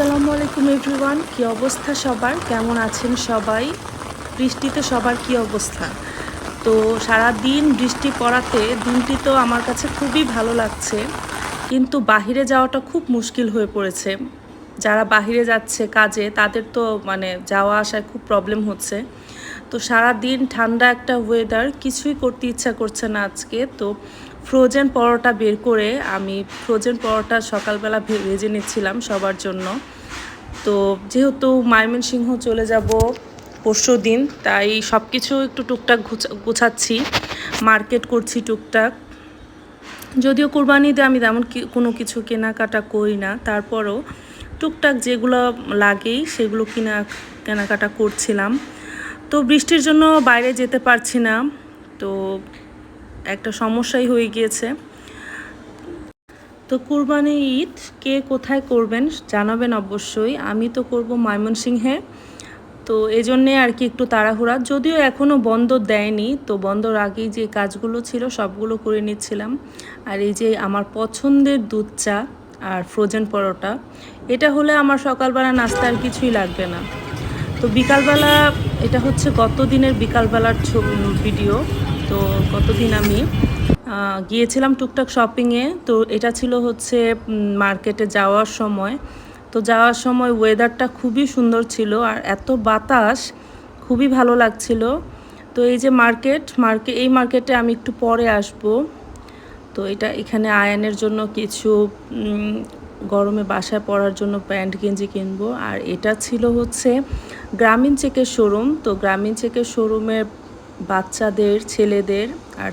আসসালামু আলাইকুম এভরিওয়ান কী অবস্থা সবার? কেমন আছেন সবাই? বৃষ্টিতে সবার কি অবস্থা? তো সারা দিন বৃষ্টি পড়াতে দিনটি তো আমার কাছে খুবই ভালো লাগছে, কিন্তু বাহিরে যাওয়াটা খুব মুশকিল হয়ে পড়েছে। যারা বাহিরে যাচ্ছে কাজে, তাদের তো মানে যাওয়া আসায় খুব প্রবলেম হচ্ছে। তো সারা দিন ঠান্ডা একটা ওয়েদার কিছুই করতে ইচ্ছা করছে না আজকে। তো ফ্রোজেন পরোটা বের করে আমি ফ্রোজেন পরোটা সকালবেলা ভেজে নিচ্ছিলাম সবার জন্য। তো যেহেতু ময়মনসিংহ চলে যাব পরশু দিন, তাই সব কিছু একটু টুকটাক গুছা- গুছাচ্ছি, মার্কেট করছি টুকটাক। যদিও কোরবানিতে আমি তেমন কোনো কিছু কেনাকাটা করি না, তারপরও টুকটাক যেগুলো লাগেই সেগুলো কিনা, কেনাকাটা করছিলাম। তো বৃষ্টির জন্য বাইরে যেতে পারছি না, তো একটা সমস্যাই হয়ে গিয়েছে। তো কুরবানি ঈদ কে কোথায় করবেন জানাবেন অবশ্যই। আমি তো করব ময়মনসিংহে। তো এই জন্যে আর কি একটু তাড়াহুড়া। যদিও এখনও বন্ধ দেয়নি, তো বন্ধর আগেই যে কাজগুলো ছিল সবগুলো করে নিচ্ছিলাম। আর এই যে আমার পছন্দের দুধ চা আর ফ্রোজেন পরোটা, এটা হলে আমার সকালবেলা নাস্তা আর কিছুই লাগবে না। তো বিকালবেলা, এটা হচ্ছে গত দিনের বিকালবেলার ভিডিও। তো গতদিন আমি গিয়েছিলাম টুকটাক শপিংয়ে। তো এটা ছিল হচ্ছে মার্কেটে যাওয়ার সময়। তো যাওয়ার সময় ওয়েদারটা খুবই সুন্দর ছিল আর এত বাতাস, খুবই ভালো লাগছিল। তো এই যে মার্কেট মার্কেট এই মার্কেটে আমি একটু পরে আসব। তো এটা এখানে আয়নের জন্য কিছু গরমে বাসায় পরার জন্য প্যান্ট, গেঞ্জি কিনবো। আর এটা ছিল হচ্ছে গ্রামীণ চেকের শোরুম তো গ্রামীণ চেকের শোরুমের বাচ্চাদের, ছেলেদের আর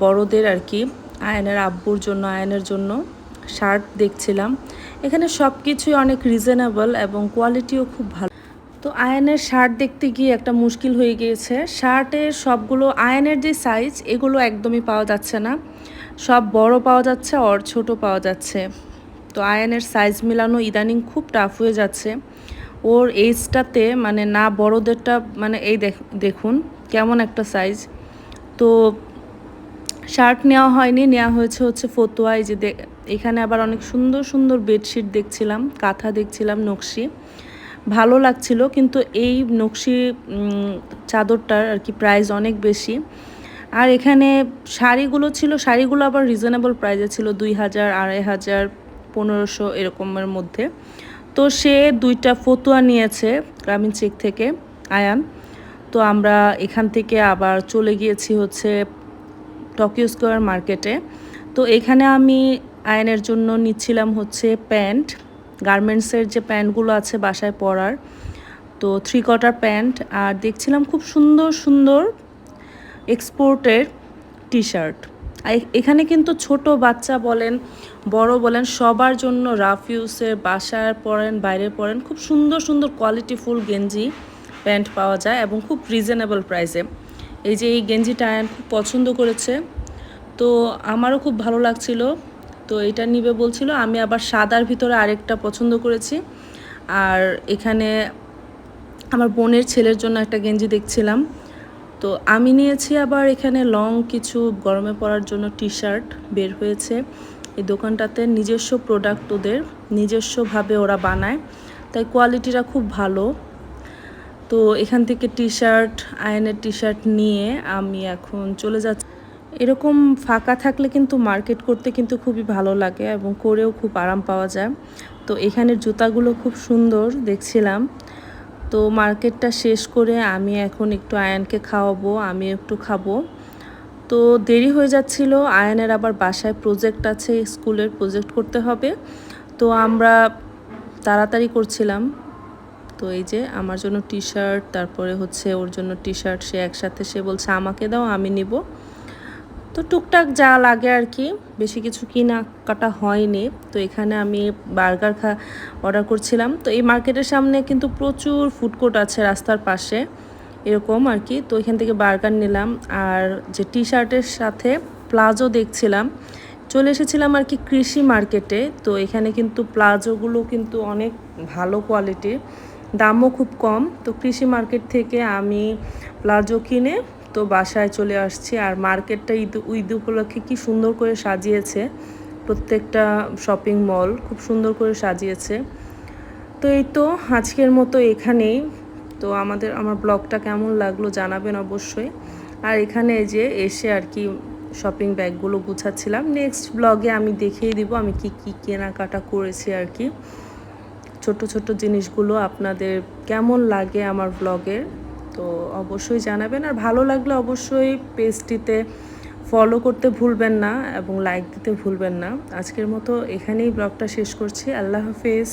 বড়দের আর কি আয়নের আব্বুর জন্য, আয়নের জন্য শার্ট দেখছিলাম। এখানে সব কিছুই অনেক রিজনেবল এবং কোয়ালিটিও খুব ভালো। তো আয়নের শার্ট দেখতে গিয়ে একটা মুশকিল হয়ে গিয়েছে। শার্টের সবগুলো, আয়নের যে সাইজ এগুলো একদমই পাওয়া যাচ্ছে না। সব বড় পাওয়া যাচ্ছে আর ছোট পাওয়া যাচ্ছে। তো আয়নের সাইজ মেলানো ইদানিং খুব টাফ হয়ে যাচ্ছে। ওর এইজটাতে মানে না বড়দেরটা মানে এই দেখ- দেখুন। কেমন একটা সাইজ তো শার্ট নেওয়া হয়নি, নেওয়া হয়েছে হচ্ছে ফতুয়ায় যে এখানে আবার অনেক সুন্দর সুন্দর বেডশিট দেখছিলাম, কাঁথা দেখছিলাম, নকশি। ভালো লাগছিল, কিন্তু এই নকশি চাদরটার আর কি প্রাইস অনেক বেশি। আর এখানে শাড়িগুলো ছিল, শাড়িগুলো আবার রিজনেবল প্রাইসে ছিল দুই হাজার, আড়াই হাজার, পনেরোশো এরকমের মধ্যে। তো সে দুইটা ফতুয়া নিয়েছে গ্রামীণ চেক থেকে আয়ান তো আমরা এখান থেকে আবার চলে গিয়েছি হচ্ছে টোকিও স্কোয়ার মার্কেটে তো এখানে আমি আয়নের জন্য নিচ্ছিলাম হচ্ছে প্যান্ট। গার্মেন্টসের যে প্যান্টগুলো আছে বাসায় পরার, তো থ্রি কটার প্যান্ট। আর দেখছিলাম খুব সুন্দর সুন্দর এক্সপোর্টের টি শার্ট এখানে কিন্তু ছোট বাচ্চা বলেন, বড় বলেন, সবার জন্য রাফ ইউসের বাসায় পরেন, বাইরে পরেন, খুব সুন্দর সুন্দর কোয়ালিটিফুল গেঞ্জি। প্যান্ট পাওয়া যায় এবং খুব রিজনেবল প্রাইসে এই যে এই গেঞ্জিটা খুব পছন্দ করেছে। তো আমারও খুব ভালো লাগছিল। তো এটা নিবে বলছিল, আমি আবার সাদার ভিতরে আরেকটা পছন্দ করেছি। আর এখানে আমার বোনের ছেলের জন্য একটা গেঞ্জি দেখছিলাম। তো আমি নিয়েছি আবার এখানে লং কিছু গরমে পরার জন্য টি শার্ট বের হয়েছে। এই দোকানটাতে নিজস্ব প্রোডাক্ট ওদের, নিজস্বভাবে ওরা বানায়। তাই কোয়ালিটিটা খুব ভালো। তো এখান থেকে টি শার্ট আয়নের টি শার্ট নিয়ে আমি এখন চলে যাচ্ছি। এরকম ফাঁকা থাকলে কিন্তু মার্কেট করতে কিন্তু খুবই ভালো লাগে এবং করেও খুব আরাম পাওয়া যায়। তো এখানের জুতাগুলো খুব সুন্দর দেখছিলাম। তো মার্কেটটা শেষ করে আমি এখন একটু আয়ানকে খাওয়াবো, আমি একটু খাব। তো দেরি হয়ে যাচ্ছিল আয়নের আবার বাসায় প্রজেক্ট আছে, স্কুলের প্রজেক্ট করতে হবে। তো আমরা তাড়াতাড়ি করছিলাম। তো এই যে আমার জন্য টি শার্ট তারপরে হচ্ছে ওর জন্য টি শার্ট সে একসাথে, সে বলছে, আমাকে দাও, আমি নিব। তো টুকটাক যা লাগে আর কি, বেশি কিছু কিনা কাটা হয়নি। তো এখানে আমি বার্গার খা, অর্ডার করছিলাম। তো এই মার্কেটের সামনে কিন্তু প্রচুর ফুড কোর্ট আছে রাস্তার পাশে, এরকম আর কি। তো এখান থেকে বার্গার নিলাম। আর যে টি শার্টের সাথে প্লাজো দেখছিলাম, চলে এসেছিলাম আর কি কৃষি মার্কেটে। তো এখানে কিন্তু প্লাজোগুলো কিন্তু অনেক ভালো কোয়ালিটির দামও খুব কম। তো কৃষি মার্কেট থেকে আমি প্লাজো কিনে তো বাসায় চলে আসছি। আর মার্কেটটা ঈদ ঈদ উপলক্ষে কি সুন্দর করে সাজিয়েছে। প্রত্যেকটা শপিং মল খুব সুন্দর করে সাজিয়েছে। তো এই তো আজকের মতো এখানেই। তো আমাদের, আমার ব্লগটা কেমন লাগল জানাবেন অবশ্যই। আর এখানে যে এসে আর কি শপিং ব্যাগগুলো গুছাচ্ছিলাম। নেক্সট ব্লগে আমি দেখিয়ে দিব আমি কি কি কেনাকাটা করেছি আর কি। ছোট ছোট জিনিসগুলো আপনাদের কেমন লাগে আমার ব্লগের তো অবশ্যই জানাবেন। আর ভালো লাগলে অবশ্যই পেজটিতে ফলো করতে ভুলবেন না এবং লাইক দিতে ভুলবেন না। আজকের মতো এখানেই ব্লগটা শেষ করছি। আল্লাহ হাফেজ।